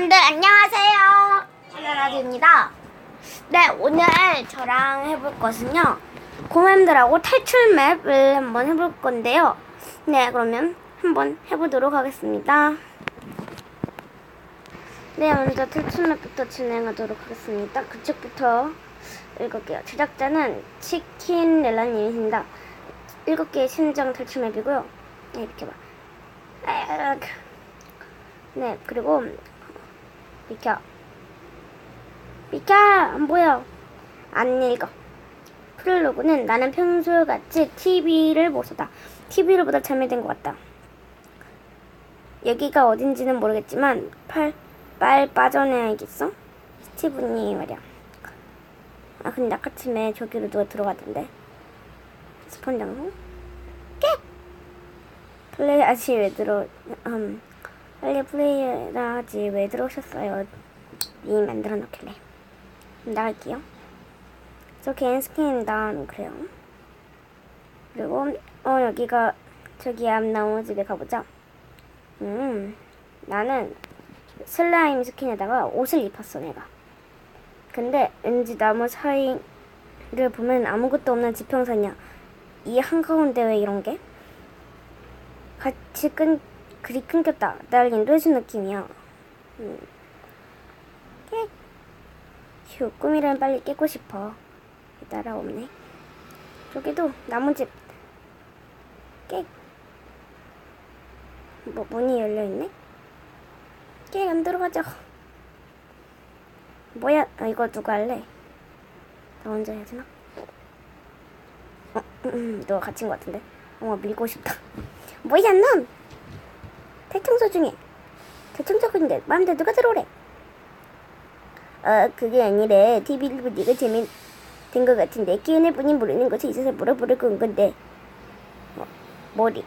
여러분들 안녕하세요. 하나라디입니다. 네, 오늘 저랑 해볼 것은요. 고멤들하고 탈출 맵을 한번 해볼 건데요. 네, 그러면 한번 해보도록 하겠습니다. 네, 먼저 탈출 맵부터 진행하도록 하겠습니다. 그쪽부터 읽을게요. 제작자는 치킨 렐라님이십니다. 일곱 개의 신정 탈출 맵이고요. 네, 이렇게 봐. 아, 네, 그리고 비켜. 비켜! 안 보여. 안 읽어. 프롤로그는 나는 평소같이 TV를 못 쏟아. TV를 보다 잠이 든 것 같다. 여기가 어딘지는 모르겠지만 팔, 빨 빠져내야겠어? 스티븐이 말이야. 아 근데 아까쯤에 저기로 누가 들어가던데. 스폰 장소? 깨! 플레이 아직 왜 들어? 음 빨리 플레이라 하지 왜 들어오셨어요? 님 만들어 놓길래 나갈게요. 저 개인 스킨입니다. 그래요. 그리고 어 여기가 저기 앞 나무 집에 가보자. 음 나는 슬라임 스킨에다가 옷을 입혔어 내가. 근데 왠지 나무 사이를 보면 아무것도 없는 지평선이야. 이 한가운데 왜 이런 게? 같이 끈 그리 끊겼다. 날 인도해준 느낌이야. 음. 깨. 휴, 꿈이란 빨리 깨고 싶어. 따라오네. 저기도 나무집. 깨. 뭐 문이 열려 있네. 깨 안 들어가죠. 뭐야? 아, 이거 누가 할래? 나 혼자 해야 되나? 어, 음, 음, 너가 갇힌 것 같은데. 어머 밀고 싶다. 뭐야 넌? 대청소 중에. 대청소 중인데 마음대로 누가 들어오래? 아 그게 아니라 TV를 보고 네가 재밌된 것 같은데 기운을 뿐이 모르는 것이 있어서 물어보려고 온 건데. 어, 머리.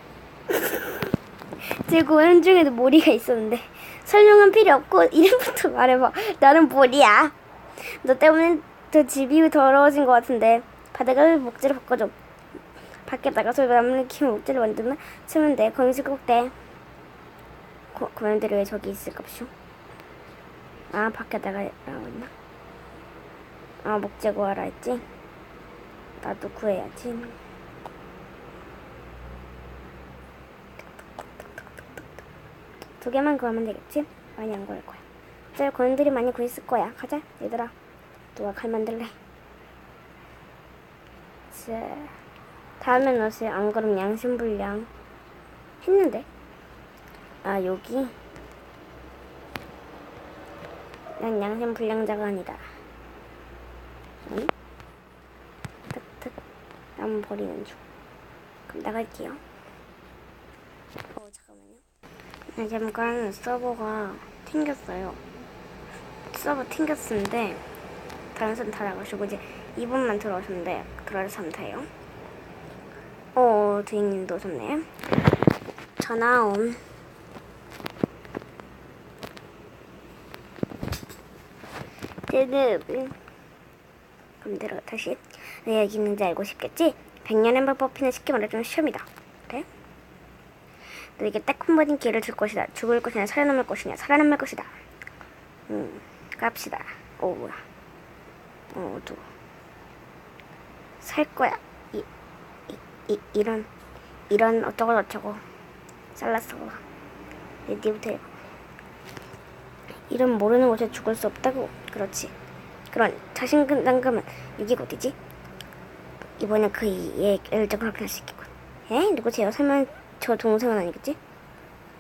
제 고연 중에도 머리가 있었는데 설명은 필요 없고 이름부터 말해봐. 나는 머리야. 너 때문에 더 집이 더러워진 것 같은데 바닥을 목재로 바꿔줘? 밖에 나가서 남는 키운 목재를 만들면 치면 돼 거기서 꼭대 고양이들이 왜 저기 있을까쇼? 아 밖에다가 나왔나? 아 목재 구하라 했지? 나도 구해야지 두 개만 구하면 되겠지? 많이 안 구할 거야 어차피 고양이들이 많이 구했을 거야 가자 얘들아 누가 칼 만들래? 자 다음엔 옷을 안 그럼 양심불량 했는데 아 여기? 난 양심 불량자가 아니다. 응? 탁탁. 나무 버리는 중. 그럼 나갈게요. 어 잠깐만요. 나 잠깐 서버가 튕겼어요. 서버 튕겼었는데 다른 사람 다 나가시고 이제 2분만 들어오셨는데 그래서 감사해요. 어 드잉님도 오셨네. 전화 옴 그럼 들어 다시. 왜 여기 있는지 알고 싶겠지? 백년의 한번 뽑히는 쉽게 말해주면 시험이다. 그래? 너에게 딱한 번인 기회를 줄 것이다. 죽을 것이냐 살아남을 것이냐 살아남을 것이다. 음 갑시다. 오 뭐야. 어 어두워. 살 거야. 이, 이, 이, 이런 이런 어쩌고 저쩌고. 잘랐어. 내 뒤부터 이름 모르는 곳에 죽을 수 없다고 그렇지 그런 자신감은 여기 어디지? 이번에 그의 열정을 확인할 수 있겠군 에? 누구세요? 설마 저 동생은 아니겠지?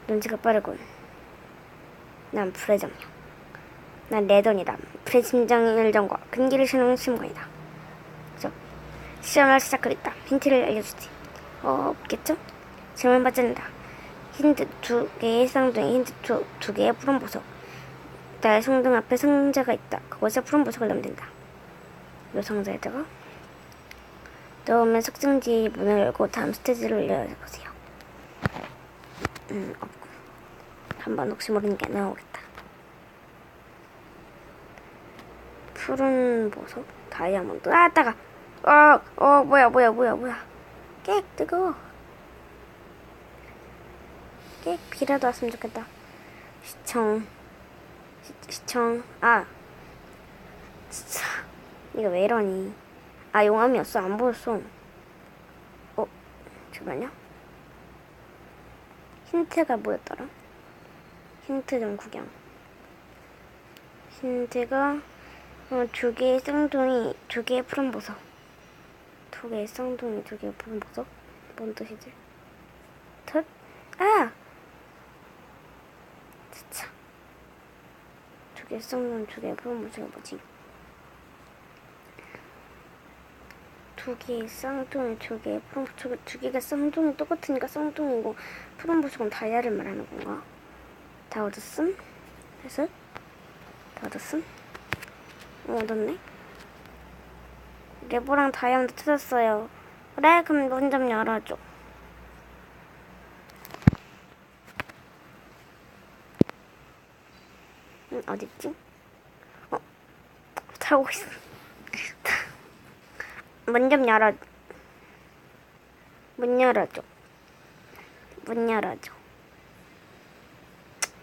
눈치가 빠르군 난 불의정령 난 레던이다 불의 심장 열정과 근기를 신는 심관이다 그죠? 시험을 시작하겠다 힌트를 알려주지 어, 없겠죠? 질문 받지 않는다 힌트 두 개의 쌍둥이 힌트 두, 두 개의 푸른 보석 나의 성등 앞에 상자가 있다. 그곳에 푸른 보석을 넣으면 된다. 요 상자에다가 넣으면 석승지 문을 열고 다음 스테이지를 올려보세요. 음, 없고. 한번 혹시 모르니까 나오겠다. 푸른 보석? 다이아몬드. 아, 따가! 어, 어, 뭐야, 뭐야, 뭐야, 뭐야. 깨, 뜨거워. 깨, 비라도 왔으면 좋겠다. 시청. 시, 시청 아 진짜 이거 왜 이러니? 아 용암이었어. 안 보였어. 어 잠깐만요. 힌트가 뭐였더라? 힌트 좀 구경. 힌트가 어, 두 개의 쌍둥이 두 개의 푸른 보석. 두 개의 쌍둥이 두 개의 푸른 보석? 뭔 뜻이지? 텟? 아 진짜 두 개의 쌍둥이 두 개의 푸른 보석이 뭐지? 두 개의 쌍둥이 두 푸른 보석 두 개가 쌍둥이 똑같으니까 쌍둥이고 보석은 다이아를 말하는 건가? 다 얻었음? 해서 다 얻었음? 어, 얻었네. 레보랑 다이아몬드 찾았어요. 그래 그럼 문좀 열어줘 어딨지? 어, 자고 있어. 문 좀 열어. 문 열어줘. 문 열어줘.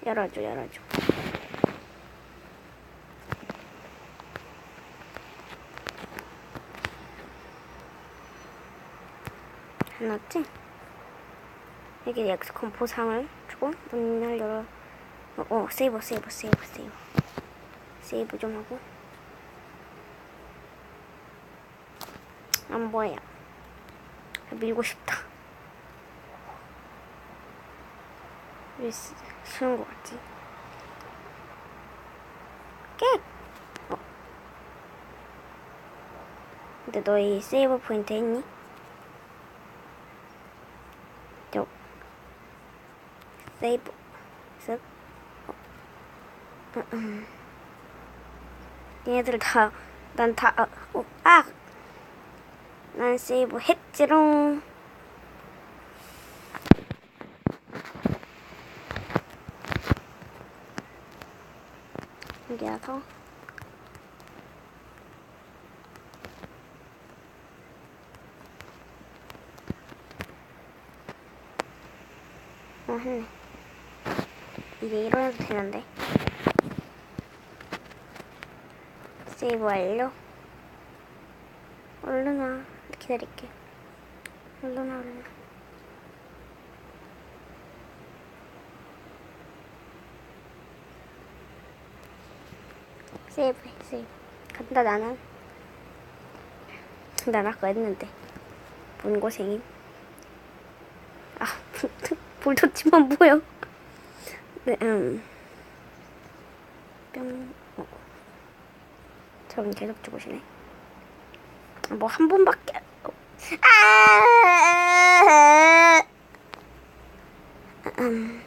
열어줘, 열어줘. 해놨지? 여기 엑스콘 보상을 주고 문을 열어. 어, 어 세이브, 세이브, 세이브, 세이브. 세이브 좀 하고. 안 보여. 밀고 싶다. 왜 쓰- 쓰는 거 같지? 깨! 어. 근데 너희 세이브 포인트 했니? 저 세이브 쓱. 얘네들 다 난 다 아, 어, 아! 난 세이브 했지롱. 여기 와서. 어 했네. 이게 이러해도 되는데 세이브 완료 얼른 와 기다릴게. 얼른 와 얼른 와 세이브 해 세이브. 간다 나는. 난 아까 했는데. 뭔 고생임? 아 불도치만 보여 네, 음. 뿅 어. 저분 계속 죽으시네 뭐 한 번밖에 어. 아 음.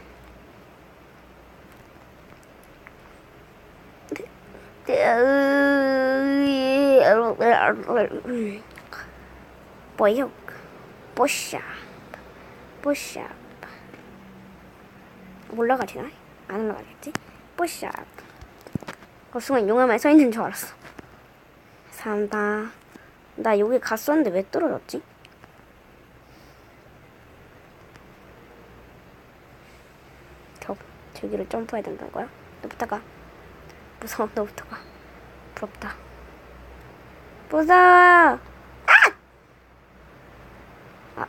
보육 보샵 보샵 올라가지나? 안 올라가겠지? 보샵 그 순간 용암에 서 있는 줄 알았어 산다 나 여기 갔었는데 왜 떨어졌지? 저, 저기를 점프해야 된다는 거야? 너부터 가 무서워 너부터 가 부럽다 무서워 아! 아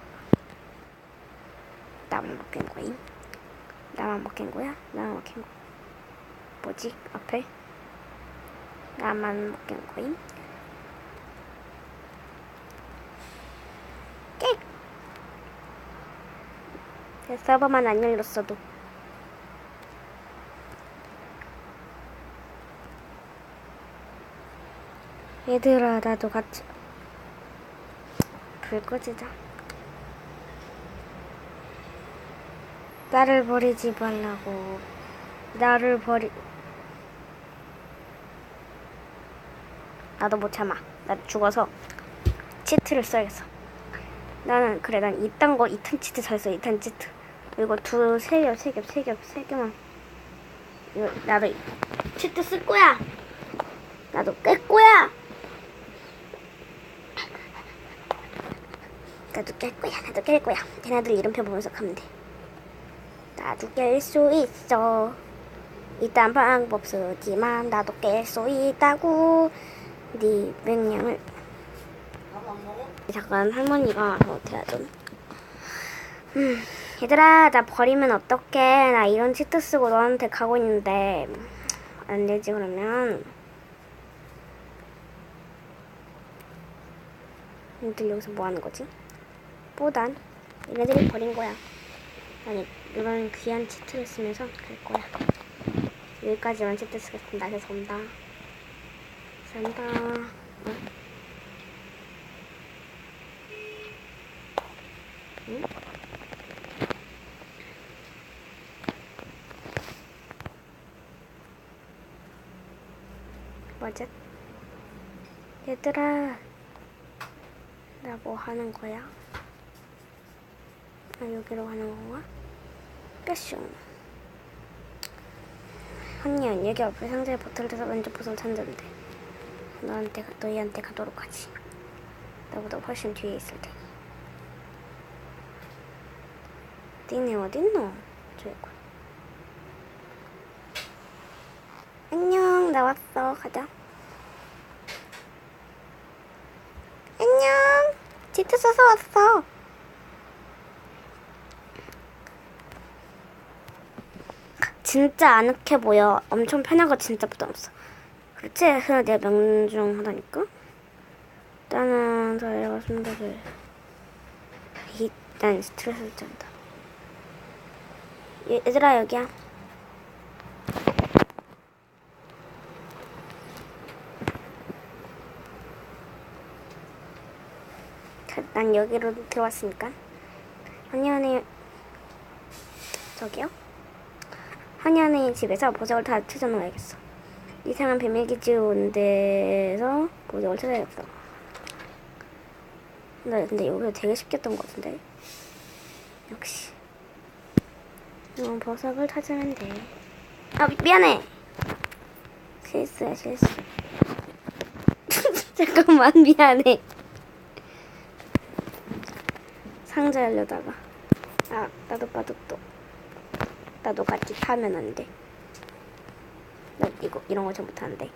나만 먹힌 거임? 나만 먹힌 거야? 나만 먹힌 거 뭐지 앞에? 나만 먹힌 거임? 깨! 내 서버만 안 열렸어도. 얘들아 나도 같이 불 꺼지자. 나를 버리지 말라고. 나를 버리 나도 못 참아. 나 죽어서 치트를 써야겠어 나는 그래 난 이딴 거 2탄 치트 잘써 2탄 치트. 이거 두세겹세겹세겹세 개만. 이거 나도 치트 쓸 거야. 나도 깰 거야. 나도 깰 거야 나도 깰 거야. 걔네들 이름표 보면서 가면 돼. 나도 깰 수 있어. 일단 방법 쓰지만 나도 깰 수 있다고. 네 명령을 잠깐 할머니가 못해야죠. 음, 얘들아 나 버리면 어떡해? 나 이런 치트 쓰고 너한테 가고 있는데 안 되지 그러면. 얘들 여기서 뭐 하는 거지? 뽀단. 얘네들이 버린 거야. 아니 이런 귀한 치트를 쓰면서 갈 거야. 여기까지만 치트 쓰겠습니다. 그래서 온다. 산다. 어? 응? 뭐지? 얘들아 나 뭐 하는 거야? 아 여기로 가는 건가? 뼈숑 언니야 여기 앞에 상자에 버튼을 떼서 왼쪽 부서를 찾는데. 너한테 가- 너희한테 가도록 하지. 나보다 훨씬 뒤에 있을 테니. 어딨네 어딨노? 저기군 안녕 나 왔어 가자. 안녕. 지트 써서 왔어. 진짜 아늑해 보여. 엄청 편하고 진짜 부담 없어 그렇지? 그래서 내가 명중 하다니까? 일단은 저희가 순서를 일단 스트레스를 짠다. 얘- 얘들아 여기야 자, 난 여기로 들어왔으니까. 한현이 저기요? 한현이 집에서 보석을 다 찾아놓아야겠어. 이상한 비밀기지 온 데서 보석을 찾아야겠어 나 근데 여기가 되게 쉽겠던 것 같은데. 역시. 어, 보석을 찾으면 돼 아 미안해! 실수야 실수. 잠깐만 미안해 상자 열려다가 아 나도 또 나도 같이 타면 안 돼. 나 이거 이런 거 잘 못하는데.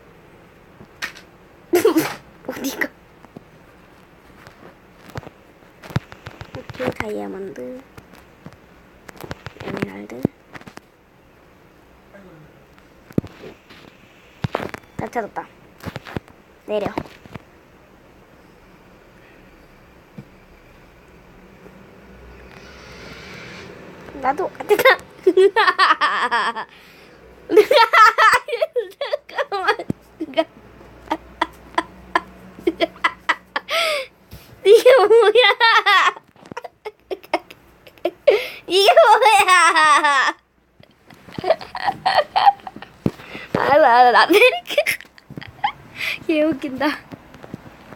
어디가? 오케이 다이아몬드, 에메랄드. 다 찾았다. 내려. 나도 잠깐. 잠깐만. 이게 뭐야? 이게 뭐야? 아 나 나 내리게. 얘 웃긴다.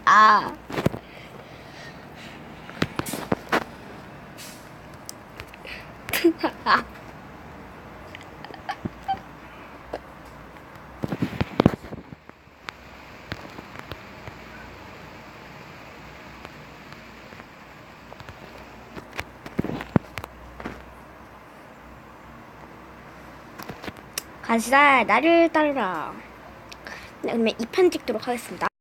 아. 가시다 나를 따르라. 네, 그러면 2판 찍도록 하겠습니다.